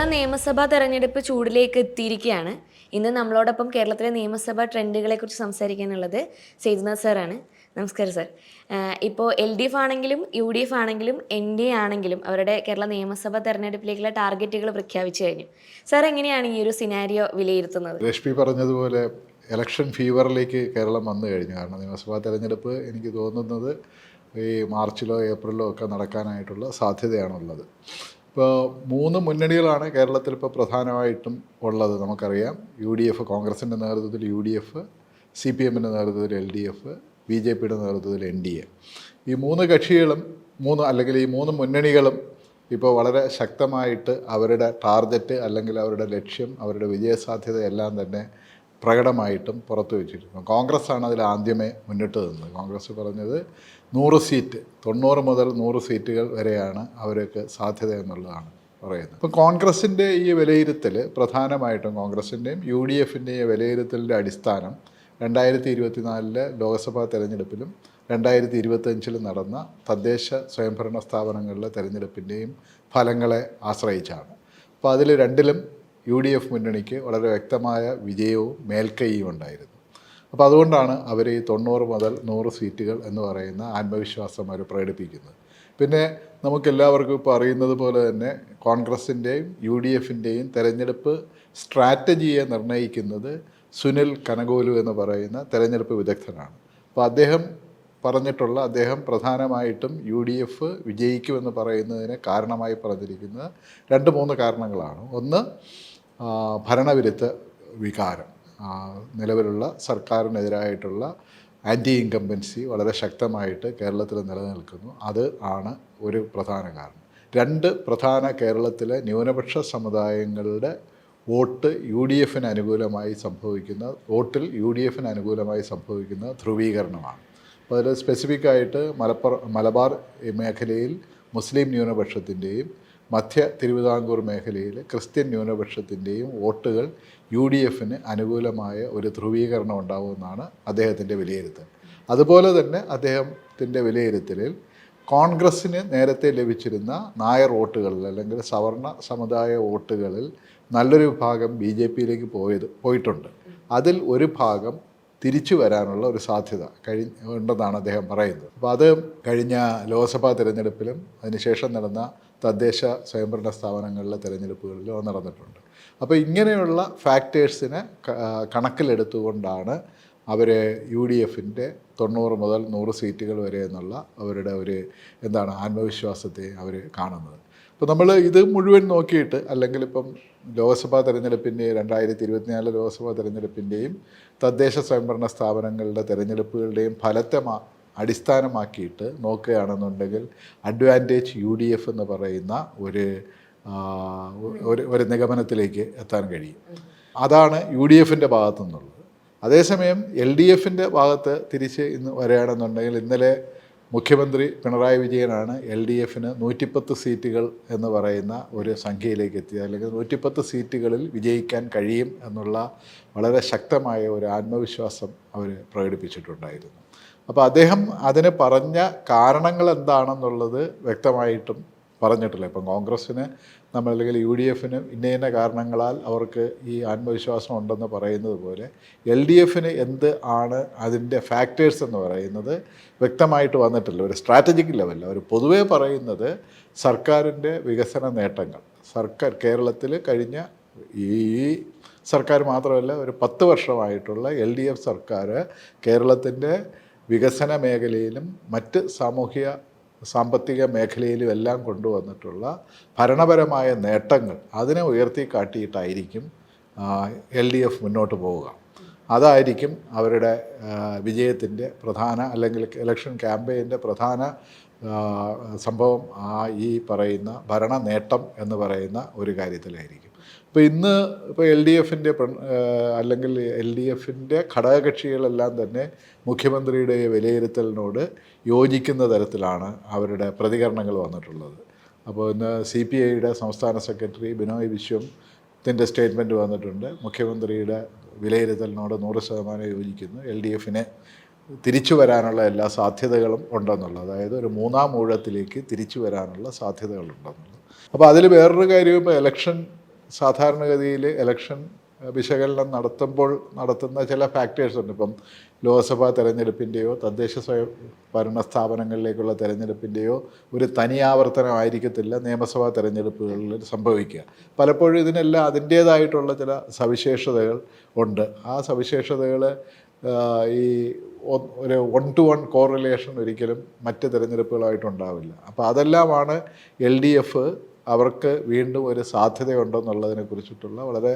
കേരള നിയമസഭാ തെരഞ്ഞെടുപ്പ് ചൂടിലേക്ക് എത്തിയിരിക്കുകയാണ്. ഇന്ന് നമ്മളോടൊപ്പം കേരളത്തിലെ നിയമസഭാ ട്രെൻഡുകളെ കുറിച്ച് സംസാരിക്കാനുള്ളത് സേതുനാഥ് സാറാണ്. നമസ്കാരം സാർ. ഇപ്പോൾ എൽ ഡി എഫ് ആണെങ്കിലും യു ഡി എഫ് ആണെങ്കിലും എൻ ഡി എ ആണെങ്കിലും അവരുടെ കേരള നിയമസഭാ തെരഞ്ഞെടുപ്പിലേക്കുള്ള ടാർഗറ്റുകൾ പ്രഖ്യാപിച്ചു കഴിഞ്ഞു. സാർ എങ്ങനെയാണ് ഈ ഒരു സിനാരിയോ വിലയിരുത്തുന്നത്? രശ്മി പറഞ്ഞതുപോലെ ഇലക്ഷൻ ഫീവറിലേക്ക് കേരളം വന്നു കഴിഞ്ഞു. കാരണം നിയമസഭാ തെരഞ്ഞെടുപ്പ് എനിക്ക് തോന്നുന്നത് ഈ മാർച്ചിലോ ഏപ്രിലോ ഒക്കെ നടക്കാനായിട്ടുള്ള സാധ്യതയാണുള്ളത്. ഇപ്പോൾ മൂന്ന് മുന്നണികളാണ് കേരളത്തിൽ ഇപ്പോൾ പ്രധാനമായിട്ടും ഉള്ളത് നമുക്കറിയാം. യു ഡി എഫ് കോൺഗ്രസിന്റെ നേതൃത്വത്തിൽ U D F C P എമ്മിന്റെ നേതൃത്വത്തിൽ L D F B J പിയുടെ നേതൃത്വത്തിൽ എൻ ഡി എ ഈ മൂന്ന് കക്ഷികളും മൂന്ന് അല്ലെങ്കിൽ ഈ മൂന്ന് മുന്നണികളും ഇപ്പോൾ വളരെ ശക്തമായിട്ട് അവരുടെ ടാർഗറ്റ് അല്ലെങ്കിൽ അവരുടെ ലക്ഷ്യം അവരുടെ വിജയസാധ്യത എല്ലാം തന്നെ പ്രകടമായിട്ടും പുറത്തു വെച്ചിരുന്നു കോൺഗ്രസ് ആണ് അതിൽ ആദ്യമേ മുന്നിട്ട് നിന്നത്. കോൺഗ്രസ് പറഞ്ഞത് നൂറ് സീറ്റ് തൊണ്ണൂറ് മുതൽ നൂറ് സീറ്റുകൾ വരെയാണ് അവർക്ക് സാധ്യത എന്നുള്ളതാണ് പറയുന്നത്. ഇപ്പം കോൺഗ്രസിന്റെ ഈ വിലയിരുത്തൽ പ്രധാനമായിട്ടും കോൺഗ്രസിന്റെയും യു ഡി എഫിന്റെയും വിലയിരുത്തലിന്റെ അടിസ്ഥാനം രണ്ടായിരത്തി ഇരുപത്തിനാലിലെ ലോക്സഭാ തെരഞ്ഞെടുപ്പിലും രണ്ടായിരത്തി ഇരുപത്തഞ്ചിലും നടന്ന തദ്ദേശ സ്വയംഭരണ സ്ഥാപനങ്ങളിലെ തെരഞ്ഞെടുപ്പിന്റെയും ഫലങ്ങളെ ആശ്രയിച്ചാണ്. അപ്പോൾ അതിൽ രണ്ടിലും യു ഡി എഫ് മുന്നണിക്ക് വളരെ വ്യക്തമായ വിജയവും മേൽക്കൈയും ഉണ്ടായിരുന്നു. അപ്പോൾ അതുകൊണ്ടാണ് അവർ ഈ തൊണ്ണൂറ് മുതൽ നൂറ് സീറ്റുകൾ എന്ന് പറയുന്ന ആത്മവിശ്വാസം അവർ പ്രകടിപ്പിക്കുന്നത്. പിന്നെ നമുക്കെല്ലാവർക്കും ഇപ്പോൾ അറിയുന്നത് പോലെ തന്നെ കോൺഗ്രസിന്റെയും യു ഡി എഫിന്റെയും തെരഞ്ഞെടുപ്പ് സ്ട്രാറ്റജിയെ നിർണയിക്കുന്നത് സുനിൽ കനകോലു എന്ന് പറയുന്ന തെരഞ്ഞെടുപ്പ് വിദഗ്ധനാണ്. അപ്പോൾ അദ്ദേഹം പറഞ്ഞിട്ടുള്ള അദ്ദേഹം പ്രധാനമായിട്ടും യു ഡി എഫ് വിജയിക്കുമെന്ന് പറയുന്നതിന് കാരണമായി പറഞ്ഞിരിക്കുന്നത് രണ്ട് മൂന്ന് കാരണങ്ങളാണ്. ഒന്ന് ഭരണവിരുദ്ധ വികാരം. നിലവിലുള്ള സർക്കാരിനെതിരായിട്ടുള്ള ആന്റി ഇൻകംബൻസി വളരെ ശക്തമായിട്ട് കേരളത്തിൽ നിലനിൽക്കുന്നു. അത് ആണ് ഒരു പ്രധാന കാരണം. രണ്ട് പ്രധാന കേരളത്തിലെ ന്യൂനപക്ഷ സമുദായങ്ങളുടെ വോട്ട് യു ഡി എഫിന് അനുകൂലമായി സംഭവിക്കുന്ന വോട്ടിൽ യു ഡി എഫിന് അനുകൂലമായി സംഭവിക്കുന്ന ധ്രുവീകരണമാണ്. അപ്പോൾ അതിൽ സ്പെസിഫിക്കായിട്ട് മലപ്പുറ മലബാർ മേഖലയിൽ മുസ്ലിം ന്യൂനപക്ഷത്തിന്റെയും മധ്യ തിരുവിതാംകൂർ മേഖലയിൽ ക്രിസ്ത്യൻ ന്യൂനപക്ഷത്തിന്റെയും വോട്ടുകൾ യു ഡി എഫിന് അനുകൂലമായ ഒരു ധ്രുവീകരണം ഉണ്ടാവുമെന്നാണ് അദ്ദേഹത്തിന്റെ വിലയിരുത്തൽ. അതുപോലെ തന്നെ അദ്ദേഹത്തിന്റെ വിലയിരുത്തലിൽ കോൺഗ്രസ്സിന് നേരത്തെ ലഭിച്ചിരുന്ന നായർ വോട്ടുകളിൽ അല്ലെങ്കിൽ സവർണ സമുദായ വോട്ടുകളിൽ നല്ലൊരു ഭാഗം ബി ജെ പിയിലേക്ക് പോയത് പോയിട്ടുണ്ട്. അതിൽ ഒരു ഭാഗം തിരിച്ചു വരാനുള്ള ഒരു സാധ്യത കഴി ഉണ്ടെന്നാണ് അദ്ദേഹം പറയുന്നത്. അപ്പോൾ അത് കഴിഞ്ഞ ലോക്സഭാ തിരഞ്ഞെടുപ്പിലും അതിനുശേഷം നടന്ന തദ്ദേശ സ്വയംഭരണ സ്ഥാപനങ്ങളിലെ തിരഞ്ഞെടുപ്പുകളിലോ നടന്നിട്ടുണ്ട്. അപ്പോൾ ഇങ്ങനെയുള്ള ഫാക്ടേഴ്സിനെ കണക്കിലെടുത്തുകൊണ്ടാണ് അവർ യു ഡി എഫിന്റെ തൊണ്ണൂറ് മുതൽ നൂറ് സീറ്റുകൾ വരെ എന്നുള്ള അവരുടെ ഒരു എന്താണ് ആത്മവിശ്വാസത്തെ അവർ കാണുന്നത്. അപ്പോൾ നമ്മൾ ഇത് മുഴുവൻ നോക്കിയിട്ട് അല്ലെങ്കിൽ ഇപ്പം ലോക്സഭാ തെരഞ്ഞെടുപ്പിന്റെയും രണ്ടായിരത്തി ഇരുപത്തിനാല് ലോക്സഭാ തെരഞ്ഞെടുപ്പിന്റെയും തദ്ദേശ സ്വയംഭരണ സ്ഥാപനങ്ങളുടെ തെരഞ്ഞെടുപ്പുകളുടെയും ഫലത്തെ അടിസ്ഥാനമാക്കിയിട്ട് നോക്കുകയാണെന്നുണ്ടെങ്കിൽ അഡ്വാന്റേജ് യു ഡി എഫ് എന്ന് പറയുന്ന ഒരു ഒരു ഒരു നിഗമനത്തിലേക്ക് എത്താൻ കഴിയും. അതാണ് യു ഡി എഫിന്റെ ഭാഗത്തു നിന്നുള്ളത് അതേസമയം എൽ ഡി എഫിന്റെ ഭാഗത്ത് തിരിച്ച് ഇന്ന് വരികയാണെന്നുണ്ടെങ്കിൽ ഇന്നലെ മുഖ്യമന്ത്രി പിണറായി വിജയനാണ് എൽ ഡി എഫിന് നൂറ്റിപ്പത്ത് സീറ്റുകൾ എന്ന് പറയുന്ന ഒരു സംഖ്യയിലേക്ക് എത്തിയത്. അല്ലെങ്കിൽ നൂറ്റിപ്പത്ത് സീറ്റുകളിൽ വിജയിക്കാൻ കഴിയും എന്നുള്ള വളരെ ശക്തമായ ഒരു ആത്മവിശ്വാസം അവർ പ്രകടിപ്പിച്ചിട്ടുണ്ടായിരുന്നു. അപ്പോൾ അദ്ദേഹം അതിന് പറഞ്ഞ കാരണങ്ങൾ എന്താണെന്നുള്ളത് വ്യക്തമായിട്ടും പറഞ്ഞിട്ടില്ല. ഇപ്പം കോൺഗ്രസ്സിന് നമ്മൾ അല്ലെങ്കിൽ യു ഡി എഫിന് ഇന്ന ഇന്ന കാരണങ്ങളാൽ അവർക്ക് ഈ ആത്മവിശ്വാസം ഉണ്ടെന്ന് പറയുന്നത് പോലെ എൽ ഡി എഫിന് എന്ത് ആണ് അതിന്റെ ഫാക്ടേഴ്സ് എന്ന് പറയുന്നത് വ്യക്തമായിട്ട് വന്നിട്ടില്ല. ഒരു സ്ട്രാറ്റജിക് ലെവലിൽ അവർ പൊതുവേ പറയുന്നത് സർക്കാരിന്റെ വികസന നേട്ടങ്ങൾ. സർക്കാർ കേരളത്തിൽ കഴിഞ്ഞ ഈ സർക്കാർ മാത്രമല്ല ഒരു പത്ത് വർഷമായിട്ടുള്ള എൽ ഡി എഫ് സർക്കാർ കേരളത്തിന്റെ വികസന മേഖലയിലും മറ്റ് സാമൂഹിക സാമ്പത്തിക മേഖലയിലും എല്ലാം കൊണ്ടുവന്നിട്ടുള്ള ഭരണപരമായ നേട്ടങ്ങൾ അതിനെ ഉയർത്തി കാട്ടിയിട്ടായിരിക്കും എൽ ഡി എഫ് മുന്നോട്ട് പോവുക. അതായിരിക്കും അവരുടെ വിജയത്തിന്റെ പ്രധാന അല്ലെങ്കിൽ ഇലക്ഷൻ ക്യാമ്പയിന്റെ പ്രധാന സംഭവം ആ ഈ പറയുന്ന ഭരണ നേട്ടം എന്ന് പറയുന്ന ഒരു കാര്യത്തിലായിരിക്കും. ഇപ്പോൾ ഇന്ന് ഇപ്പോൾ എൽ ഡി എഫിന്റെ അല്ലെങ്കിൽ എൽ ഡി എഫിന്റെ ഘടകകക്ഷികളെല്ലാം തന്നെ മുഖ്യമന്ത്രിയുടെ വിലയിരുത്തലിനോട് യോജിക്കുന്ന തരത്തിലാണ് അവരുടെ പ്രതികരണങ്ങൾ വന്നിട്ടുള്ളത്. അപ്പോൾ ഇന്ന് സി പി ഐയുടെ സംസ്ഥാന സെക്രട്ടറി ബിനോയ് വിശ്വം ത്തിന്റെ സ്റ്റേറ്റ്മെന്റ് വന്നിട്ടുണ്ട്. മുഖ്യമന്ത്രിയുടെ വിലയിരുത്തലിനോട് നൂറ് ശതമാനം യോജിക്കുന്നു. എൽ ഡി എഫിനെ തിരിച്ചു വരാനുള്ള എല്ലാ സാധ്യതകളും ഉണ്ടെന്നുള്ളത്. അതായത് ഒരു മൂന്നാം ഊഴത്തിലേക്ക് തിരിച്ചു വരാനുള്ള സാധ്യതകളുണ്ടെന്നുള്ളത്. അപ്പോൾ അതിൽ വേറൊരു കാര്യം ഇപ്പോൾ ഇലക്ഷൻ സാധാരണഗതിയിൽ ഇലക്ഷൻ വിശകലനം നടത്തുമ്പോൾ നടത്തുന്ന ചില ഫാക്ടേഴ്സ് ഉണ്ട്. ഇപ്പം ലോക്സഭാ തെരഞ്ഞെടുപ്പിന്റെയോ തദ്ദേശ സ്വയം ഭരണ സ്ഥാപനങ്ങളിലേക്കുള്ള തെരഞ്ഞെടുപ്പിന്റെയോ ഒരു തനിയാവർത്തനമായിരിക്കത്തില്ല നിയമസഭാ തെരഞ്ഞെടുപ്പുകളിൽ സംഭവിക്കുക. പലപ്പോഴും ഇതിനെല്ലാം അതിന്റേതായിട്ടുള്ള ചില സവിശേഷതകൾ ഉണ്ട്. ആ സവിശേഷതകൾ ഈ ഒരു വൺ ടു വൺ കോറിലേഷൻ ഒരിക്കലും മറ്റ് തിരഞ്ഞെടുപ്പുകളായിട്ടുണ്ടാവില്ല. അപ്പോൾ അതെല്ലാമാണ് എൽ ഡി എഫ് അവർക്ക് വീണ്ടും ഒരു സാധ്യതയുണ്ടെന്നുള്ളതിനെ കുറിച്ചിട്ടുള്ള വളരെ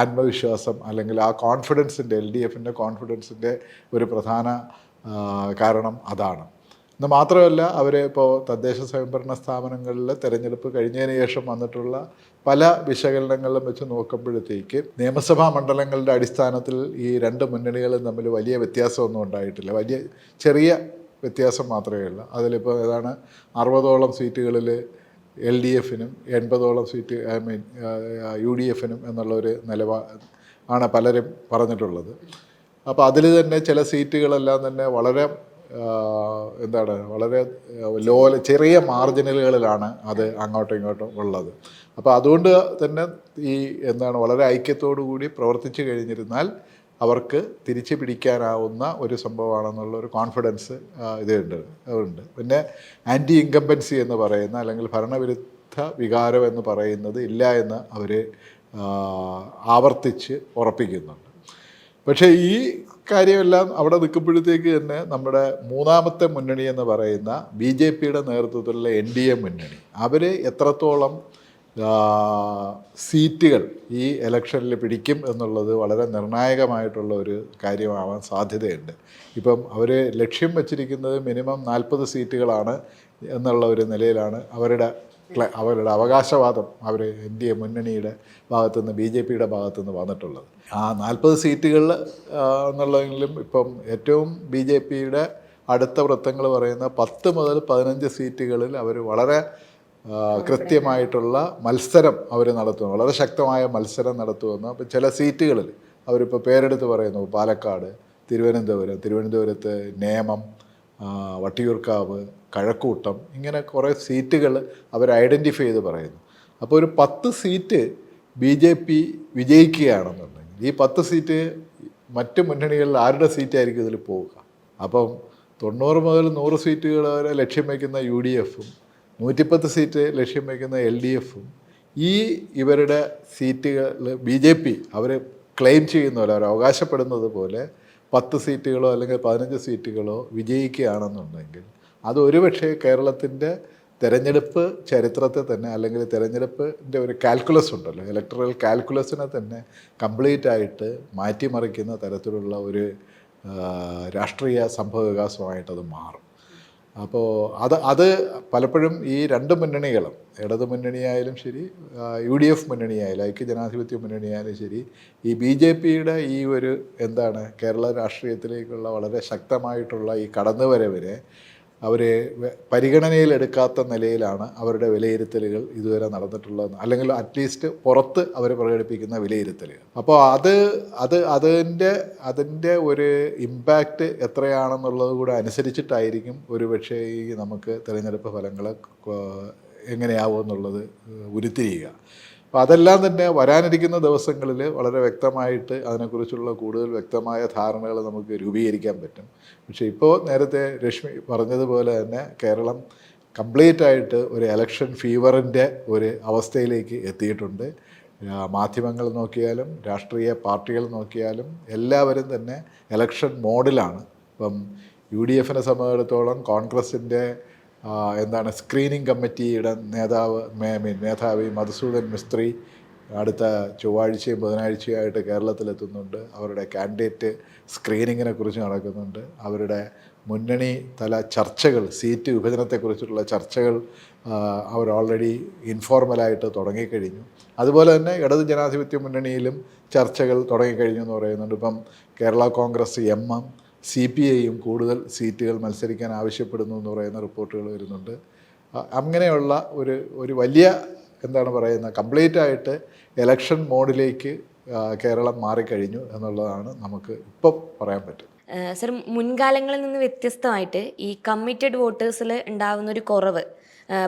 ആത്മവിശ്വാസം അല്ലെങ്കിൽ ആ കോൺഫിഡൻസിന്റെ എൽ ഡി എഫിന്റെ കോൺഫിഡൻസിന്റെ ഒരു പ്രധാന കാരണം അതാണ്. എന്ന് മാത്രമല്ല അവർ ഇപ്പോൾ തദ്ദേശ സ്വയംഭരണ സ്ഥാപനങ്ങളിൽ തെരഞ്ഞെടുപ്പ് കഴിഞ്ഞതിന് ശേഷം വന്നിട്ടുള്ള പല വിശകലനങ്ങളിലും വെച്ച് നോക്കുമ്പോഴത്തേക്ക് നിയമസഭാ മണ്ഡലങ്ങളുടെ അടിസ്ഥാനത്തിൽ ഈ രണ്ട് മുന്നണികളും തമ്മിൽ വലിയ വ്യത്യാസമൊന്നും ഉണ്ടായിട്ടില്ല. വലിയ ചെറിയ വ്യത്യാസം മാത്രമേ ഉള്ളൂ. അതിലിപ്പോൾ ഏതാണ് അറുപതോളം സീറ്റുകളിൽ എൽ ഡി എഫിനും എൺപതോളം seat I mean U D എഫിനും എന്നുള്ള ഒരു നിലപാ ആണ് പലരും പറഞ്ഞിട്ടുള്ളത്. അപ്പോൾ അതിൽ തന്നെ ചില സീറ്റുകളെല്ലാം തന്നെ വളരെ എന്താണ് വളരെ ലോ ചെറിയ മാർജിനലുകളിലാണ് അത് അങ്ങോട്ടും ഇങ്ങോട്ടും ഉള്ളത്. അപ്പോൾ അതുകൊണ്ട് തന്നെ ഈ എന്താണ് വളരെ ഐക്യത്തോടു കൂടി പ്രവർത്തിച്ചു കഴിഞ്ഞിരുന്നാൽ അവർക്ക് തിരിച്ചു പിടിക്കാനാവുന്ന ഒരു സംഭവമാണെന്നുള്ള ഒരു കോൺഫിഡൻസ് ഇതുണ്ട്. ഉണ്ട് പിന്നെ ആന്റി ഇൻകമ്പൻസി എന്ന് പറയുന്ന അല്ലെങ്കിൽ ഭരണവിരുദ്ധ വികാരം എന്ന് പറയുന്നത് ഇല്ല എന്ന് അവർ ആവർത്തിച്ച് ഉറപ്പിക്കുന്നുണ്ട്. പക്ഷേ ഈ കാര്യമെല്ലാം അവിടെ നിൽക്കുമ്പോഴത്തേക്ക് തന്നെ നമ്മുടെ മൂന്നാമത്തെ മുന്നണി എന്ന് പറയുന്ന ബി ജെ പിയുടെ നേതൃത്വത്തിലുള്ള എൻ ഡി എ മുന്നണി അവർ എത്രത്തോളം സീറ്റുകൾ ഈ ഇലക്ഷനിൽ പിടിക്കും എന്നുള്ളത് വളരെ നിർണായകമായിട്ടുള്ള ഒരു കാര്യമാവാൻ സാധ്യതയുണ്ട്. ഇപ്പം അവർ ലക്ഷ്യം വച്ചിരിക്കുന്നത് മിനിമം നാൽപ്പത് സീറ്റുകളാണ് എന്നുള്ള ഒരു നിലയിലാണ് അവരുടെ അവരുടെ അവകാശവാദം അവർ എൻ ഡി എ മുന്നണിയുടെ ഭാഗത്തുനിന്ന് ബി ജെ പിയുടെ ഭാഗത്തുനിന്ന് വന്നിട്ടുള്ളത്. ആ നാൽപ്പത് സീറ്റുകൾ എന്നുള്ളതെങ്കിലും ഇപ്പം ഏറ്റവും ബി ജെ പിയുടെ അടുത്ത വൃത്തങ്ങൾ പറയുന്ന പത്ത് മുതൽ പതിനഞ്ച് സീറ്റുകളിൽ അവർ വളരെ കൃത്യമായിട്ടുള്ള മത്സരം അവർ നടത്തുന്നു. വളരെ ശക്തമായ മത്സരം നടത്തുമെന്ന് അപ്പം ചില സീറ്റുകളിൽ അവരിപ്പോൾ പേരെടുത്ത് പറയുന്നു. പാലക്കാട് തിരുവനന്തപുരം തിരുവനന്തപുരത്ത് നേമം വട്ടിയൂർക്കാവ് കഴക്കൂട്ടം ഇങ്ങനെ കുറേ സീറ്റുകൾ അവർ ഐഡന്റിഫൈ ചെയ്ത് പറയുന്നു. അപ്പോൾ ഒരു പത്ത് സീറ്റ് ബി ജെ പി വിജയിക്കുകയാണെന്നുണ്ടെങ്കിൽ ഈ പത്ത് സീറ്റ് മറ്റ് മുന്നണികളിൽ ആരുടെ സീറ്റായിരിക്കും ഇതിൽ പോവുക? അപ്പം തൊണ്ണൂറ് മുതൽ നൂറ് സീറ്റുകൾ വരെ ലക്ഷ്യം വയ്ക്കുന്ന യു ഡി എഫും നൂറ്റിപ്പത്ത് സീറ്റ് ലക്ഷ്യം വയ്ക്കുന്ന എൽ ഡി എഫും ഈ ഇവരുടെ സീറ്റുകൾ ബി ജെ പി അവർ ക്ലെയിം ചെയ്യുന്ന പോലെ അവർ അവകാശപ്പെടുന്നത് പോലെ പത്ത് സീറ്റുകളോ അല്ലെങ്കിൽ പതിനഞ്ച് സീറ്റുകളോ വിജയിക്കുകയാണെന്നുണ്ടെങ്കിൽ അത് ഒരുപക്ഷെ കേരളത്തിന്റെ തെരഞ്ഞെടുപ്പ് ചരിത്രത്തെ തന്നെ അല്ലെങ്കിൽ തെരഞ്ഞെടുപ്പിന്റെ ഒരു കാൽക്കുലസ് ഉണ്ടല്ലോ. ഇലക്ട്രൽ കാൽക്കുലസിനെ തന്നെ കംപ്ലീറ്റ് ആയിട്ട് മാറ്റിമറിക്കുന്ന തരത്തിലുള്ള ഒരു രാഷ്ട്രീയ സംഭവ വികാസമായിട്ടത് മാറും. അപ്പോൾ അത് അത് പലപ്പോഴും ഈ രണ്ട് മുന്നണികളും ഇടത് മുന്നണിയായാലും ശരി യു ഡി എഫ് മുന്നണിയായാലും ഐക്യ ജനാധിപത്യ മുന്നണിയായാലും ശരി ഈ ബി ജെ പിയുടെ ഈ ഒരു എന്താണ് കേരള രാഷ്ട്രീയത്തിലേക്കുള്ള വളരെ ശക്തമായിട്ടുള്ള ഈ കടന്നുവരവിനെ അവർ പരിഗണനയിലെടുക്കാത്ത നിലയിലാണ് അവരുടെ വിലയിരുത്തലുകൾ ഇതുവരെ നടന്നിട്ടുള്ളത് അല്ലെങ്കിൽ അറ്റ്ലീസ്റ്റ് പുറത്ത് അവർ പ്രകടിപ്പിക്കുന്ന വിലയിരുത്തലുകൾ. അപ്പോൾ അത് അത് അതിന്റെ അതിന്റെ ഒരു ഇമ്പാക്റ്റ് എത്രയാണെന്നുള്ളത് കൂടെ അനുസരിച്ചിട്ടായിരിക്കും ഒരു പക്ഷേ ഈ നമുക്ക് തിരഞ്ഞെടുപ്പ് ഫലങ്ങൾ എങ്ങനെയാവുമെന്നുള്ളത് ഉരുത്തിരിയുക. അപ്പോൾ അതെല്ലാം തന്നെ വരാനിരിക്കുന്ന ദിവസങ്ങളിൽ വളരെ വ്യക്തമായിട്ട് അതിനെക്കുറിച്ചുള്ള കൂടുതൽ വ്യക്തമായ ധാരണകൾ നമുക്ക് രൂപീകരിക്കാൻ പറ്റും. പക്ഷേ ഇപ്പോൾ നേരത്തെ രശ്മി പറഞ്ഞതുപോലെ തന്നെ കേരളം കംപ്ലീറ്റ് ആയിട്ട് ഒരു എലക്ഷൻ ഫീവറിന്റെ ഒരു അവസ്ഥയിലേക്ക് എത്തിയിട്ടുണ്ട്. മാധ്യമങ്ങൾ നോക്കിയാലും രാഷ്ട്രീയ പാർട്ടികൾ നോക്കിയാലും എല്ലാവരും തന്നെ എലക്ഷൻ മോഡിലാണ്. ഇപ്പം യു ഡി എഫിനെ സംബന്ധിച്ചിടത്തോളം കോൺഗ്രസിന്റെ എന്താണ് സ്ക്രീനിങ് കമ്മിറ്റിയുടെ നേതാവ് മീൻ മേധാവി മധുസൂദൻ മിസ്ത്രി അടുത്ത ചൊവ്വാഴ്ചയും ബുധനാഴ്ചയായിട്ട് കേരളത്തിലെത്തുന്നുണ്ട്. അവരുടെ കാൻഡിഡേറ്റ് സ്ക്രീനിങ്ങിനെ കുറിച്ച് നടക്കുന്നുണ്ട്. അവരുടെ മുന്നണി തല ചർച്ചകൾ സീറ്റ് വിഭജനത്തെക്കുറിച്ചുള്ള ചർച്ചകൾ അവർ ഓൾറെഡി ഇൻഫോർമലായിട്ട് തുടങ്ങിക്കഴിഞ്ഞു. അതുപോലെ തന്നെ ഇടത് ജനാധിപത്യ മുന്നണിയിലും ചർച്ചകൾ തുടങ്ങിക്കഴിഞ്ഞു എന്ന് പറയുന്നുണ്ട്. ഇപ്പം Kerala Congress M M C P ഐയും കൂടുതൽ സീറ്റുകൾ മത്സരിക്കാൻ ആവശ്യപ്പെടുന്നു എന്ന് പറയുന്ന റിപ്പോർട്ടുകൾ വരുന്നുണ്ട്. അങ്ങനെയുള്ള ഒരു ഒരു വലിയ എന്താണ് പറയുന്നത് കംപ്ലീറ്റ് ആയിട്ട് എലക്ഷൻ മോഡിലേക്ക് കേരളം മാറിക്കഴിഞ്ഞു എന്നുള്ളതാണ് നമുക്ക് ഇപ്പം പറയാൻ പറ്റും സർ മുൻകാലങ്ങളിൽ നിന്ന് വ്യത്യസ്തമായിട്ട് ഈ കമ്മിറ്റഡ് വോട്ടേഴ്സിൽ ഉണ്ടാകുന്ന ഒരു കുറവ്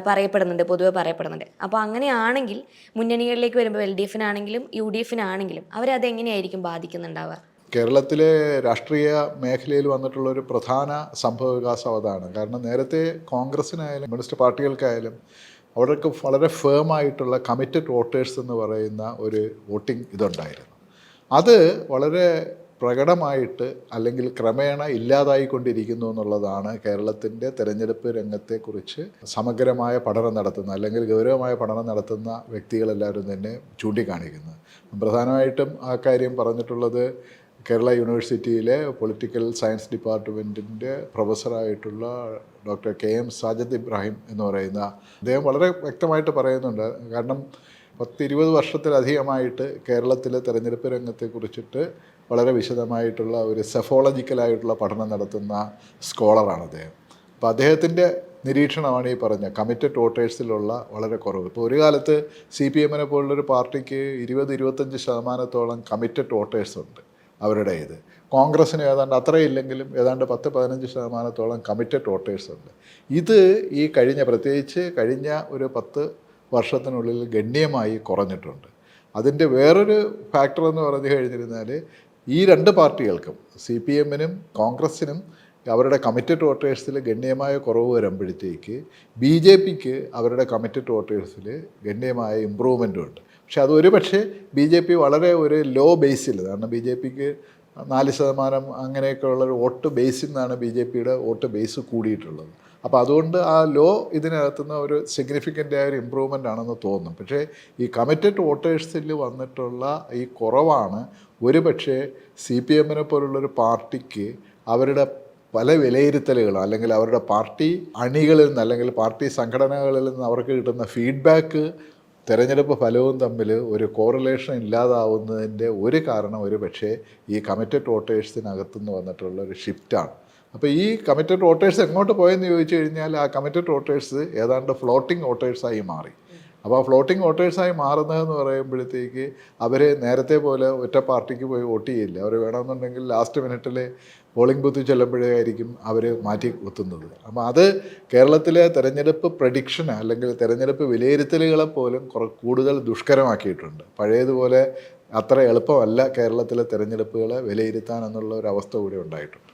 പറയപ്പെടുന്നുണ്ട് പൊതുവെ പറയപ്പെടുന്നുണ്ട്. അപ്പോൾ അങ്ങനെയാണെങ്കിൽ മുന്നണികളിലേക്ക് വരുമ്പോൾ എൽ ഡി എഫിനാണെങ്കിലും യു ഡി എഫിനാണെങ്കിലും അവരതെങ്ങനെയായിരിക്കും ബാധിക്കുന്നുണ്ടാവുക? കേരളത്തിലെ രാഷ്ട്രീയ മേഖലയിൽ വന്നിട്ടുള്ള ഒരു പ്രധാന സംഭവ വികാസം അതാണ്. കാരണം നേരത്തെ കോൺഗ്രസിനായാലും കമ്മ്യൂണിസ്റ്റ് പാർട്ടികൾക്കായാലും അവർക്ക് വളരെ ഫേം ആയിട്ടുള്ള കമ്മിറ്റഡ് വോട്ടേഴ്സ് എന്ന് പറയുന്ന ഒരു വോട്ടിംഗ് ഇതുണ്ടായിരുന്നു. അത് വളരെ പ്രകടമായിട്ട് അല്ലെങ്കിൽ ക്രമേണ ഇല്ലാതായിക്കൊണ്ടിരിക്കുന്നു എന്നുള്ളതാണ് കേരളത്തിന്റെ തെരഞ്ഞെടുപ്പ് രംഗത്തെക്കുറിച്ച് സമഗ്രമായ പഠനം നടത്തുന്ന അല്ലെങ്കിൽ ഗൗരവമായ പഠനം നടത്തുന്ന വ്യക്തികളെല്ലാവരും തന്നെ ചൂണ്ടിക്കാണിക്കുന്നത്. പ്രധാനമായിട്ടും ആ കാര്യം പറഞ്ഞിട്ടുള്ളത് കേരള യൂണിവേഴ്സിറ്റിയിലെ പൊളിറ്റിക്കൽ സയൻസ് ഡിപ്പാർട്ട്മെന്റിന്റെ പ്രൊഫസറായിട്ടുള്ള doctor K M Sajad Ibrahim എന്ന് പറയുന്ന അദ്ദേഹം വളരെ വ്യക്തമായിട്ട് പറയുന്നുണ്ട്. കാരണം പത്തിരുപത് വർഷത്തിലധികമായിട്ട് കേരളത്തിലെ തെരഞ്ഞെടുപ്പ് രംഗത്തെക്കുറിച്ചിട്ട് വളരെ വിശദമായിട്ടുള്ള ഒരു സെഫോളജിക്കലായിട്ടുള്ള പഠനം നടത്തുന്ന സ്കോളറാണ് അദ്ദേഹം. അപ്പോൾ അദ്ദേഹത്തിന്റെ നിരീക്ഷണമാണ് ഈ പറഞ്ഞ കമ്മിറ്റഡ് വോട്ടേഴ്സിലുള്ള വളരെ കുറവ്. ഇപ്പോൾ ഒരു കാലത്ത് സി പി എമ്മിനെ പോലുള്ളൊരു പാർട്ടിക്ക് ഇരുപത് ഇരുപത്തഞ്ച് ശതമാനത്തോളം കമ്മിറ്റഡ് വോട്ടേഴ്സ് ഉണ്ട് അവരുടെ ഇത് കോൺഗ്രസ്സിന് ഏതാണ്ട് അത്രയില്ലെങ്കിലും ഏതാണ്ട് പത്ത് പതിനഞ്ച് ശതമാനത്തോളം കമ്മിറ്റഡ് വോട്ടേഴ്സ് ഉണ്ട്. ഇത് ഈ കഴിഞ്ഞ പ്രത്യേകിച്ച് കഴിഞ്ഞ ഒരു പത്ത് വർഷത്തിനുള്ളിൽ ഗണ്യമായി കുറഞ്ഞിട്ടുണ്ട്. അതിന്റെ വേറൊരു ഫാക്ടർ എന്ന് പറഞ്ഞു കഴിഞ്ഞിരുന്നാൽ ഈ രണ്ട് പാർട്ടികൾക്കും സി പി എമ്മിനും കോൺഗ്രസ്സിനും അവരുടെ കമ്മിറ്റഡ് വോട്ടേഴ്സിൽ ഗണ്യമായ കുറവ് വരുമ്പോഴത്തേക്ക് ബി ജെ പിക്ക് അവരുടെ കമ്മിറ്റഡ് വോട്ടേഴ്സിൽ ഗണ്യമായ ഇമ്പ്രൂവ്മെന്റും ഉണ്ട്. പക്ഷെ അത് ഒരു പക്ഷേ ബി ജെ പി വളരെ ഒരു ലോ ബേസിൽ കാരണം ബി ജെ പിക്ക് നാല് ശതമാനം അങ്ങനെയൊക്കെയുള്ള ഒരു വോട്ട് ബേസിൽ നിന്നാണ് ബി ജെ പിയുടെ വോട്ട് ബേസ് കൂടിയിട്ടുള്ളത്. അപ്പോൾ അതുകൊണ്ട് ആ ലോ ഇതിനകത്തുനിന്ന് ഒരു സിഗ്നിഫിക്കന്റ് ആയ ഒരു ഇമ്പ്രൂവ്മെന്റ് ആണെന്ന് തോന്നും. പക്ഷേ ഈ കമ്മിറ്റഡ് വോട്ടേഴ്സിൽ വന്നിട്ടുള്ള ഈ കുറവാണ്. ഒരു പക്ഷേ സി പി എമ്മിനെ പോലുള്ളൊരു പാർട്ടിക്ക് അവരുടെ പല വിലയിരുത്തലുകളും അല്ലെങ്കിൽ അവരുടെ പാർട്ടി അണികളിൽ നിന്ന് അല്ലെങ്കിൽ പാർട്ടി സംഘടനകളിൽ നിന്ന് അവർക്ക് കിട്ടുന്ന ഫീഡ്ബാക്ക് തെരഞ്ഞെടുപ്പ് ഫലവും തമ്മിൽ ഒരു കോറിലേഷൻ ഇല്ലാതാവുന്നതിന്റെ ഒരു കാരണം ഒരു പക്ഷേ ഈ കമ്മിറ്റഡ് വോട്ടേഴ്സിനകത്തുനിന്ന് വന്നിട്ടുള്ള ഒരു ഷിഫ്റ്റാണ് അപ്പോൾ ഈ കമ്മിറ്റഡ് വോട്ടേഴ്സ് എങ്ങോട്ട് പോയെന്ന് ചോദിച്ചു കഴിഞ്ഞാൽ ആ കമ്മിറ്റഡ് വോട്ടേഴ്സ് ഏതാണ്ട് ഫ്ലോട്ടിംഗ് വോട്ടേഴ്സായി മാറി. അപ്പോൾ ഫ്ലോട്ടിംഗ് വോട്ടേഴ്സായി മാറുന്നതെന്ന് പറയുമ്പോഴത്തേക്ക് അവർ നേരത്തെ പോലെ ഒറ്റ പാർട്ടിക്ക് പോയി വോട്ട് ചെയ്യില്ല. അവർ വേണമെന്നുണ്ടെങ്കിൽ ലാസ്റ്റ് മിനിറ്റിൽ പോളിംഗ് ബൂത്തിൽ ചെല്ലുമ്പോഴായിരിക്കും അവർ മാറ്റി കുത്തുന്നത്. അപ്പോൾ അത് കേരളത്തിലെ തെരഞ്ഞെടുപ്പ് പ്രഡിക്ഷൻ അല്ലെങ്കിൽ തെരഞ്ഞെടുപ്പ് വിലയിരുത്തലുകളെ പോലും കുറ കൂടുതൽ ദുഷ്കരമാക്കിയിട്ടുണ്ട്. പഴയതുപോലെ അത്ര എളുപ്പമല്ല കേരളത്തിലെ തെരഞ്ഞെടുപ്പുകളെ വിലയിരുത്താൻ എന്നുള്ള ഒരു അവസ്ഥ കൂടി ഉണ്ടായിട്ടുണ്ട്.